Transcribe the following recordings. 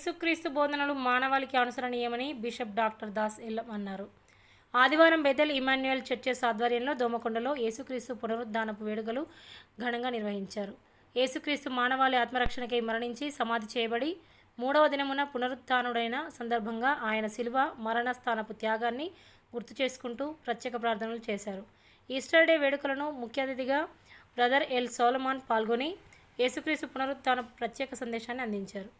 యేసుక్రీస్తు బోధనలు మానవాళికి అనుసరణీయమని బిషప్ డాక్టర్ దాస్ ఎల్లం అన్నారు. ఆదివారం బెదెల్ ఇమాన్యుయల్ చర్చెస్ ఆధ్వర్యంలో దోమకొండలో యేసుక్రీస్తు పునరుద్ధానపు వేడుకలు ఘనంగా నిర్వహించారు. యేసుక్రీస్తు మానవాళి ఆత్మరక్షణకై మరణించి సమాధి చేయబడి మూడవ దినమున పునరుద్ధానుడైన సందర్భంగా ఆయన శిలువ మరణస్థానపు త్యాగాన్ని గుర్తు చేసుకుంటూ ప్రత్యేక ప్రార్థనలు చేశారు. ఈస్టర్ డే వేడుకలను ముఖ్య అతిథిగా బ్రదర్ ఎల్ సోలమాన్ పాల్గొని యేసుక్రీస్తు పునరుత్థాన ప్రత్యేక సందేశాన్ని అందించారు.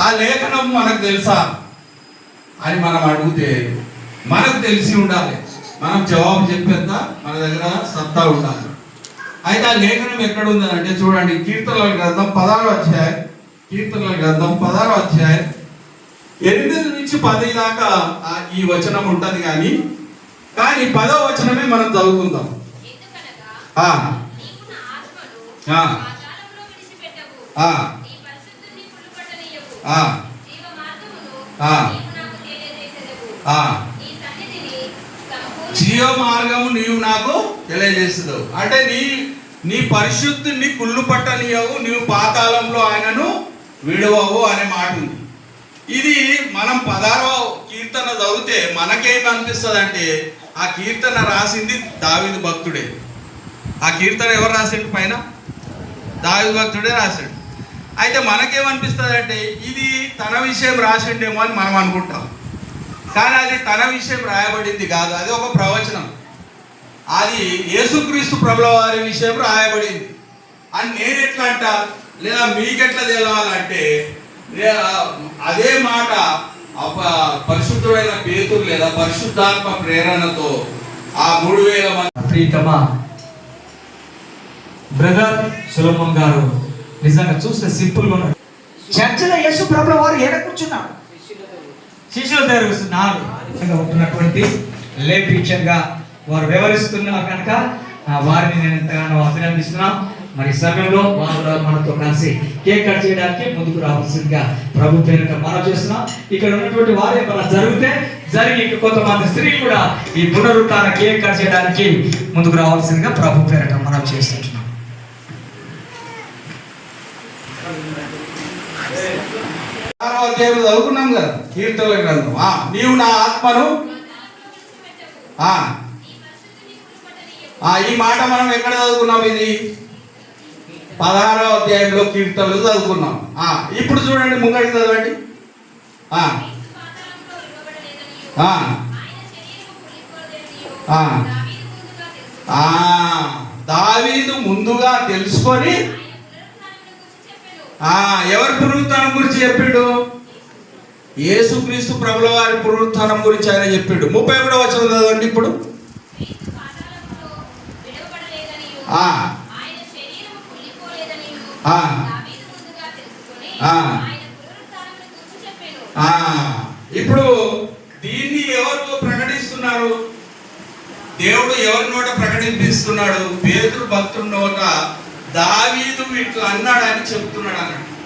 ఆ లేఖనం మనకు తెలుసా అని మనం అడిగితే మనకు తెలిసి ఉండాలి. మనం జవాబు చెప్పేంత మన దగ్గర సత్తా ఉండాలి. అయితే ఆ లేఖనం ఎక్కడ ఉందని అంటే చూడండి కీర్తనల గ్రంథం పదారో అధ్యాయం కీర్తనల గ్రంథం పదారో అధ్యాయం. ఎనిమిది నుంచి పది దాకా ఈ వచనం ఉంటది కానీ కానీ పదో వచనమే మనం చదువుకుందాం. ఆ, జీవ మార్గము నీవు నాకు తెలియజేస్తావు అంటే నీ నీ పరిశుద్ధిని కుళ్ళు పట్టనీయవు నీవు పాతాళంలో ఆయనను విడవవు అనే మాట ఉంది. ఇది మనం పదారవ కీర్తన చదివితే మనకేం అనిపిస్తుంది అంటే ఆ కీర్తన రాసింది దావిదు భక్తుడే. ఆ కీర్తన ఎవరు రాసిండు పైన? దావిదు భక్తుడే రాశాడు అయితే మనకేమనిపిస్తుంది అంటే ఇది తన విషయం రాసిండేమో అని మనం అనుకుంటాం. కానీ అది తన విషయం రాయబడింది కాదు. అది ఒక ప్రవచనం. అది యేసుక్రీస్తు ప్రభుల వారి విషయం రాయబడింది. అని నేను ఎట్లా అంట? లేదా మీకెట్లా తెలవాలంటే అదే మాట పరిశుద్ధుడైన పేతురు లేదా పరిశుద్ధాత్మ ప్రేరణతో ఆ మూడు వేల మంది ప్రీతమ బ్రదర్ సులభం గారు నిజంగా చూస్తే సింపుల్గా ఉన్నాడు చర్చలో యేసు ప్రభు వారు ఏడ కూర్చున్నాడు శిష్యుల దగ్గర కూర్చున్నారు ఉంటున్నటువంటి లేపీక్షంగా వారు వివరిస్తున్నారు కనుక వారిని నేను ఎంతగానో అభినందిస్తున్నాం. మరి సమయంలో వారు మనతో కలిసి కేక్ కట్ చేయడానికి ముందుకు రావాల్సిందిగా ప్రభు పేరుట మనం చేస్తున్నాం. ఇక్కడ ఉన్నటువంటి వారు మన జరిగితే జరిగి కొంతమంది స్త్రీలు కూడా ఈ పునరుత్థాన కేక్ కట్ చేయడానికి ముందుకు రావాల్సిందిగా ప్రభు పేరుట మనం చేస్తుంటున్నాం ఆరో అధ్యాయం చదువుకున్నాం కదా కీర్తనల గ్రంథం. ఆ, నీవు నా ఆత్మను ఆ, ఈ మాట మనం ఎక్కడ చదువుకున్నాం ఇది? పదహారో అధ్యాయంలో కీర్తనలు చదువుకున్నాం. ఆ, ఇప్పుడు చూడండి ముంగడి చదవండి. దావీదు ముందుగా తెలుసుకొని ఆ, దావీదు ముందుగా తెలుసుకొని ఆయన పునరుత్థానం గురించి చెప్పెను. ఆ ఎవరి పునరుత్నం గురించి చెప్పిండు యేసుక్రీస్తు ప్రభుల వారి పునరుత్నం గురించి ఆయన చెప్పిండు ముప్పై ఒకటో వచ్చిన చదవండి ఇప్పుడు ఆ. ఆ. ఆ. ఇప్పుడు దీన్ని ఎవరు ప్రకటిస్తున్నారు దేవుడు ఎవరి నోట ప్రకటిస్తున్నాడు పేదలు భక్తుల నోట దావీదు ఇట్లా అన్నాడని చెప్తున్నాడు అన్నాడు.